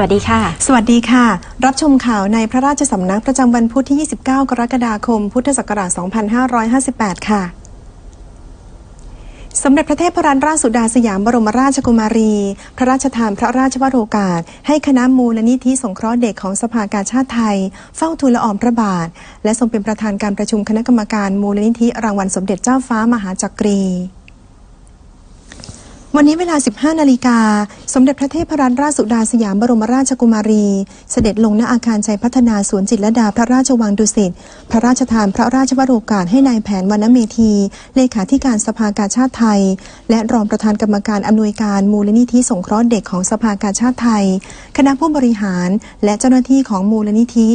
วัสดีค่ะ สวัสดีค่ะ รับชมข่าวในพระราชสำนักประจำวันพุธที่ 29 กรกฎาคม พุทธศักราช 2558 ค่ะสมเด็จพระเทพรัตนราชสุดาสยามบรมราชกุมารี พระราชทานพระราชวโรกาส ให้คณะมูลนิธิสงเคราะห์เด็กของสภากาชาติไทย เฝ้าทูลละอองพระบาท และทรงเป็นประธานการประชุมคณะกรรมการมูลนิธิรางวัลสมเด็จเจ้าฟ้ามหาจักรี วันนี้เวลา 15 นาฬิกา สมเด็จพระเทพรัตนราชสุดาสยามบรมราชกุมารี เสด็จลงณอาคารชัยพัฒนาสวนจิตรลดาพระราชวังดุสิต พระราชทานพระราชวโรกาสให้นายแผนวรรณเมธี เลขาธิการสภากาชาติไทย และรองประธานกรรมการอำนวยการมูลนิธิสงเคราะห์เด็กของสภากาชาติไทย คณะผู้บริหารและเจ้าหน้าที่ของมูลนิธิ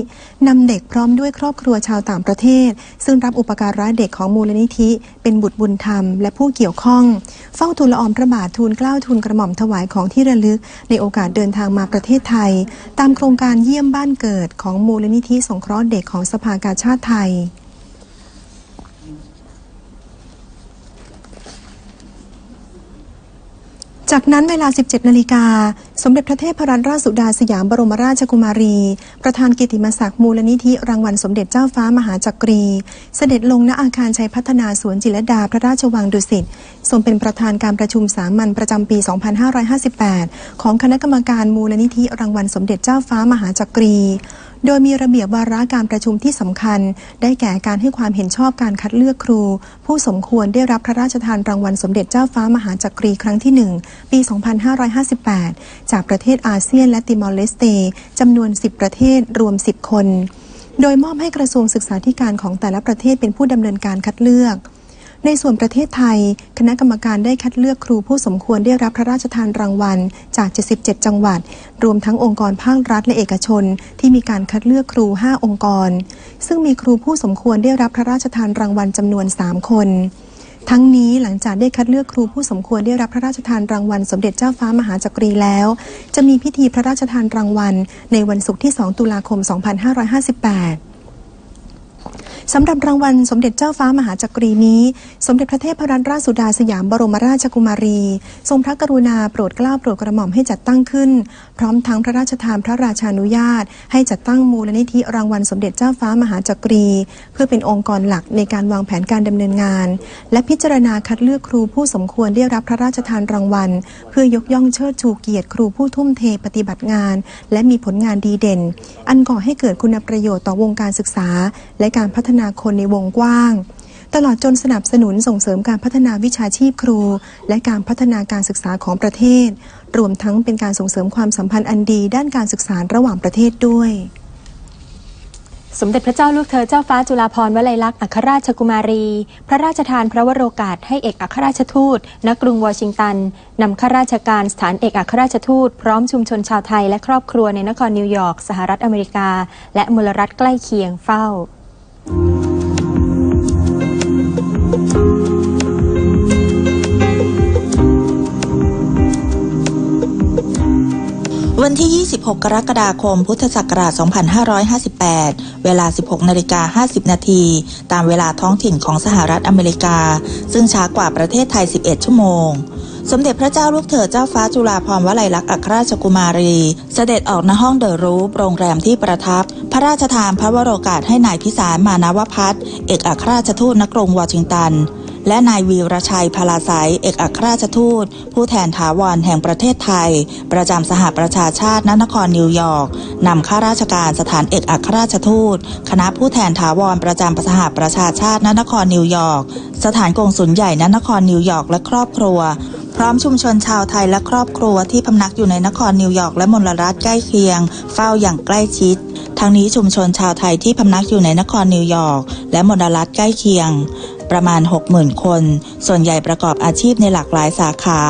นำเด็กพร้อมด้วยครอบครัวชาวต่างประเทศ ซึ่งรับอุปการะเด็กของมูลนิธิ เป็นบุตรบุญธรรม และผู้เกี่ยวข้อง เฝ้าทูลละอองพระบาททูลเกล้าทูลกระหม่อมถวายของที่ระลึก ในโอกาสเดินทางมาประเทศไทย ตามโครงการเยี่ยมบ้านเกิดของมูลนิธิสงเคราะห์เด็กของสภากาชาติไทยจากนั้นเวลา 17 นาฬิกาสมเด็จพระเทพรัตนราชสุดาสยามบรมราชกุมารี ประธานกิติมศักดิ์มูลนิธิรางวัลสมเด็จเจ้าฟ้ามหาจักรี เสด็จลงณอาคารชัยพัฒนาสวนจิรดาพระราชวังดุสิตทรงเป็นประธานการประชุมสามัญประจำปี 2558 ของคณะกรรมการมูลนิธิรางวัลสมเด็จเจ้าฟ้ามหาจักรีโดยมีระเบียบวาระการประชุมที่สำคัญ ได้แก่การให้ความเห็นชอบการคัดเลือกครู ผู้สมควรได้รับพระราชทานรางวัลสมเด็จเจ้าฟ้ามหาจักรีครั้งที่ 1 ปี 2558จากประเทศอาเซียนและติมอร์เลสเตจำนวน 10 ประเทศรวม 10 คน โดยมอบให้กระทรวงศึกษาธิการของแต่ละประเทศเป็นผู้ดำเนินการคัดเลือกในส่วนประเทศไทย คณะกรรมการได้คัดเลือกครูผู้สมควรได้รับพระราชทานรางวัล จาก 77 จังหวัด รวมทั้งองค์กรภาครัฐและเอกชน ที่มีการคัดเลือกครู 5 องค์กร ซึ่งมีครูผู้สมควรได้รับพระราชทานรางวัลจำนวน 3 คน ทั้งนี้หลังจากได้คัดเลือกครูผู้สมควรได้รับพระราชทานรางวัล สมเด็จเจ้าฟ้ามหาจักรีแล้ว จะมีพิธีพระราชทานรางวัล ในวันศุกร์ที่ 2 ตุลาคม 2558 สำหรับรางวัลสมเด็จเจ้าฟ้ามหาจักรีนี้ สมเด็จพระเทพรัตนราชสุดาสยามบรมราชกุมารี ทรงพระกรุณาโปรดเกล้าโปรดกระหม่อมให้จัดตั้งขึ้น พร้อมทั้งพระราชทานพระราชานุญาต ให้จัดตั้งมูลนิธิรางวัลสมเด็จเจ้าฟ้ามหาจักรี เพื่อเป็นองค์กรหลักในการวางแผนการดำเนินงาน และพิจารณาคัดเลือกครูผู้สมควรได้รับพระราชทานรางวัล เพื่อยกย่องเชิดชูเกียรติครูผู้ทุ่มเทปฏิบัติงาน และมีผลงานดีเด่น อันก่อให้เกิดคุณประโยชน์ต่อวงการศึกษา และการพัฒนาคนในวงกว้าง ตลอดจนสนับสนุนส่งเสริมการพัฒนาวิชาชีพครู และการพัฒนาการศึกษาของประเทศ รวมทั้งเป็นการส่งเสริมความสัมพันธ์อันดี ด้านการศึกษาระหว่างประเทศด้วยสมเด็จพระเจ้าลูกเธอเจ้าฟ้าจุฬาภรณ์วลัยลักษณ์อัครราชกุมารี พระราชทานพระวโรกาสให้เอกอัครราชทูต ณ กรุงวอชิงตัน นำข้าราชการสถานเอกอัครราชทูต พร้อมชุมชนชาวไทยและครอบครัวในนครนิวยอร์กสหรัฐอเมริกา และมลรัฐใกล้เคียงเฝ้า วันที่ 26 กรกฎาคม พุทธศักราช 2558 เวลา 16 นาฬิกา 50 นาที ตามเวลาท้องถิ่นของสหรัฐอเมริกา ซึ่งช้ากว่าประเทศไทย 11 ชั่วโมง สมเด็จพระเจ้าลูกเธอเจ้าฟ้าจุฬาภรณ์วลัยลักษณ์อัครราชกุมารี เสด็จออกณห้องเดอะรูปโรงแรมที่ประทับ พระราชทานพระวโรกาสให้นายพิสารมานวพัฒน์เอกอัครราชทูตณกรุงวอชิงตัน และนายวีรชัยพลาไซเอกอัครราชทูต ผู้แทนถาวรแห่งประเทศไทย ประจำสหประชาชาติณนครนิวยอร์กนำข้าราชการสถานเอกอัครราชทูต คณะผู้แทนถาวรประจำสหประชาชาติณนครนิวยอร์กสถานกงสุลใหญ่ณนครนิวยอร์กและครอบครัว ร้อมชุมชนชาวไทยและครอบครัวที่พำนักอยู่ในนครนิวยอร์กและมลรัฐใกล้เคียง เฝ้าอย่างใกล้ชิด ทั้งนี้ชุมชนชาวไทยที่พำนักอยู่ในนครนิวยอร์กและมลรัฐใกล้เคียงประมาณ 60,000 คน ส่วนใหญ่ประกอบอาชีพในหลากหลายสาขา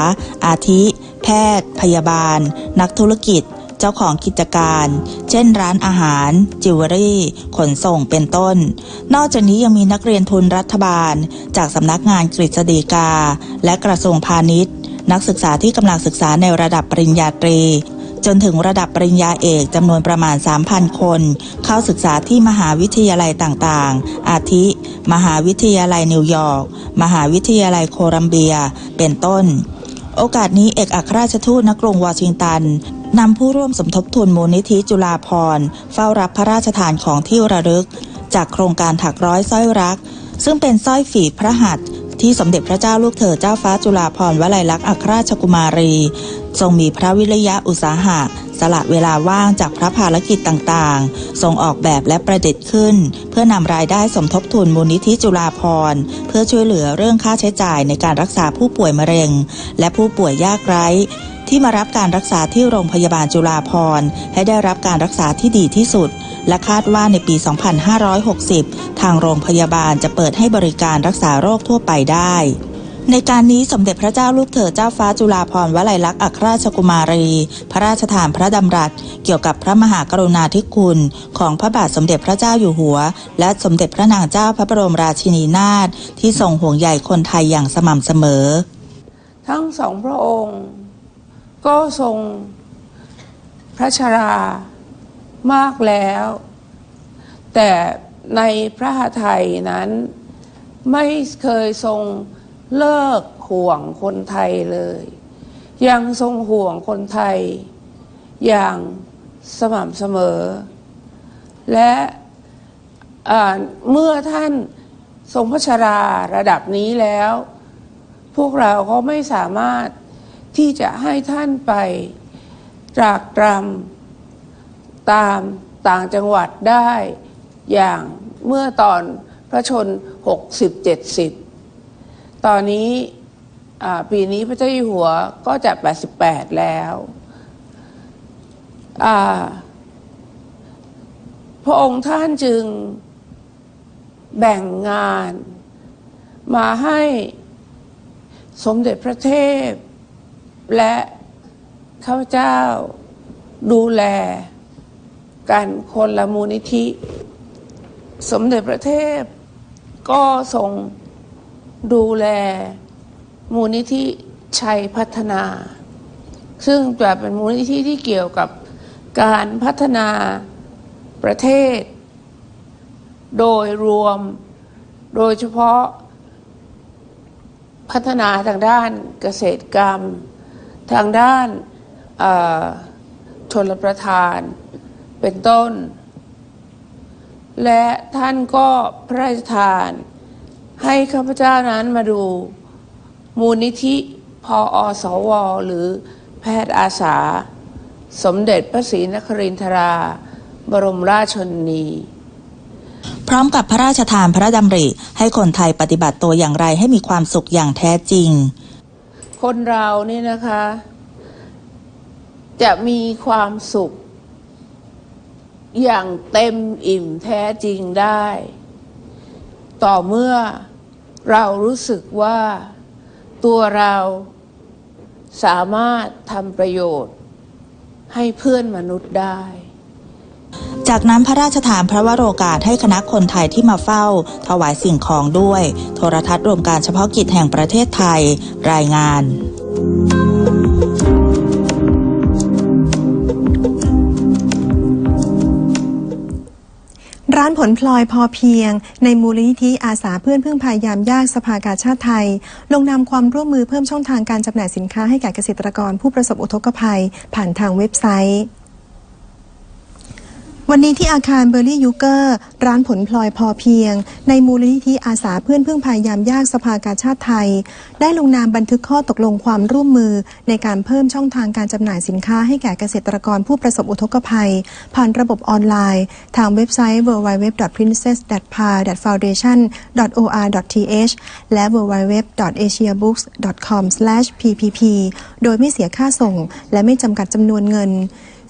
อาทิ แพทย์ พยาบาล นักธุรกิจ เจ้าของกิจการ เช่นร้านอาหาร จิวเวลรี่ ขนส่ง เป็นต้น นอกจากนี้ยังมีนักเรียนทุนรัฐบาล จากสำนักงานกฤษฎีกา และกระทรวงพาณิชย์ นักศึกษาที่กำลังศึกษาในระดับปริญญาตรี จนถึงระดับปริญญาเอกจำนวนประมาณ 3,000 คน เข้าศึกษาที่มหาวิทยาลัยต่างๆ อาทิ มหาวิทยาลัยนิวยอร์ก มหาวิทยาลัยโคลัมเบีย เป็นต้น โอกาสนี้เอกอัครราชทูตณกรุงวอชิงตันนำผู้ร่วมสมทบทุนมูลนิธิจุฬาภรณ์เฝ้ารับพระราชทานของที่ระลึก จากโครงการถักร้อยสร้อยรัก ซึ่งเป็นสร้อยฝีพระหัตถ์ ที่สมเด็จพระเจ้าลูกเธอเจ้าฟ้าจุฬาภรณ์วลัยลักษณ์อัครราชกุมารี ทรงมีพระวิริยะอุตสาหะ สละเวลาว่างจากพระภารกิจต่างๆ ทรงออกแบบและประดิษฐ์ขึ้น เพื่อนำรายได้สมทบทุนมูลนิธิจุฬาภรณ์ เพื่อช่วยเหลือเรื่องค่าใช้จ่ายในการรักษาผู้ป่วยมะเร็ง และผู้ป่วยยากไร้ที่มารับการรักษาที่โรงพยาบาลจุฬาภรณ์ ให้ได้รับการรักษาที่ดีที่สุด และคาดว่าในปี 2560 ทางโรงพยาบาลจะเปิดให้บริการรักษาโรคทั่วไปได้ในการนี้สมเด็จพระเจ้าลูกเธอเจ้าฟ้าจุฬาภรณ์วลัยลักษณ์อัครราชกุมารี พระราชทานพระดำรัส เกี่ยวกับพระมหากรุณาธิคุณ ของพระบาทสมเด็จพระเจ้าอยู่หัว และสมเด็จพระนางเจ้าพระบรมราชินีนาถที่ทรงห่วงใยคนไทยอย่างสม่ำเสมอ ทั้งสองพระองค์ ก็ทรงพระชรา มากแล้ว แต่ในพระหทัยนั้นไม่เคยทรงเลิกห่วงคนไทยเลย ยังทรงห่วงคนไทย อย่างสม่ำเสมอ และเมื่อท่านทรงพระชราระดับนี้แล้ว พวกเราก็ไม่สามารถที่จะให้ท่านไปตรากตรำ ตามต่างจังหวัดได้อย่างเมื่อตอนพระชน 60-70 ตอนนี้ปีนี้พระเจ้าอยู่หัวก็จะ 88 แล้วพระองค์ท่านจึงแบ่งงานมาให้สมเด็จพระเทพ และข้าพเจ้าดูแล กันคนละมูลนิธิ สมเด็จพระเทพ ก็ทรงดูแลมูลนิธิชัยพัฒนา ซึ่งจะเป็นมูลนิธิที่เกี่ยวกับการพัฒนาประเทศ โดยรวมโดยเฉพาะพัฒนาทางด้านเกษตรกรรม ทางด้านชนรประทาน เป็นต้น และท่านก็พระราชทาน ให้ข้าพเจ้านั้นมาดู มูลนิธิพออสว หรือแพทย์อาสา สมเด็จพระศรีนครินทรา บรมราชชนนีพร้อมกับพระราชทานพระดำริ ให้คนไทยปฏิบัติตัวอย่างไรให้มีความสุขอย่างแท้จริง คนเรานี่นะคะ จะมีความสุข อย่างเต็มอิ่มแท้จริงได้ ต่อเมื่อเรารู้สึกว่าตัวเราสามารถทำประโยชน์ให้เพื่อนมนุษย์ได้ จากนั้นพระราชทานพระวโรกาสให้คณะคนไทยที่มาเฝ้า ถวายสิ่งของด้วย โทรทัศน์รวมการเฉพาะกิจแห่งประเทศไทยรายงาน ร้านผลพลอยพอเพียง ในมูลนิธิอาสาเพื่อนพึ่งพายามยากสภากาชาติไทย ลงนามความร่วมมือเพิ่มช่องทางการจำหน่ายสินค้าให้แก่เกษตรกรผู้ประสบอุทกภัย ผ่านทางเว็บไซต์ วันนี้ที่อาคารเบอร์รี่ยูเกอร์ ร้านผลพลอยพอเพียง ในมูลนิธิอาสาเพื่อนพึ่งพายามยากสภากาชาติไทย ได้ลงนามบันทึกข้อตกลงความร่วมมือ ในการเพิ่มช่องทางการจำหน่ายสินค้าให้แก่เกษตรกรผู้ประสบอุทกภัย ผ่านระบบออนไลน์ ทางเว็บไซต์ www.princess-pa-foundation.or.th และ www.asiabooks.com/ppp โดยไม่เสียค่าส่ง และไม่จำกัดจำนวนเงิน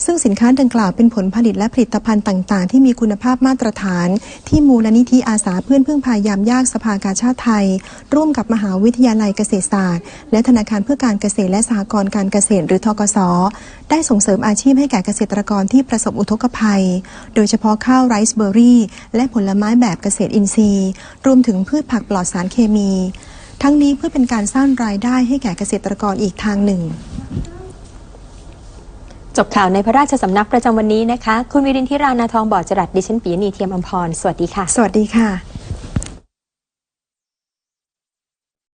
ซึ่งสินค้าดังกล่าวเป็นผลผลิตและผลิตภัณฑ์ต่าง ๆ ที่มีคุณภาพมาตรฐาน ที่มูลนิธิอาสาเพื่อนพึ่งพายามยากสภากาชาติไทย ร่วมกับมหาวิทยาลัยเกษตรศาสตร์ และธนาคารเพื่อการเกษตรและสหกรณ์การเกษตรหรือทกสได้ส่งเสริมอาชีพให้แก่เกษตรกรที่ประสบอุทกภัย โดยเฉพาะข้าวไรซ์เบอร์รี่และผลไม้แบบเกษตรอินทรีย์ รวมถึงพืชผักปลอดสารเคมี ทั้งนี้เพื่อเป็นการสร้างรายได้ให้แก่เกษตรกรอีกทางหนึ่ง จบข่าวในพระราชสำนักประจำวันนี้นะคะ คุณวิรินทิรานาทองบ่อจรัสดิฉันปียนีเทียมอมพร สวัสดีค่ะ สวัสดีค่ะ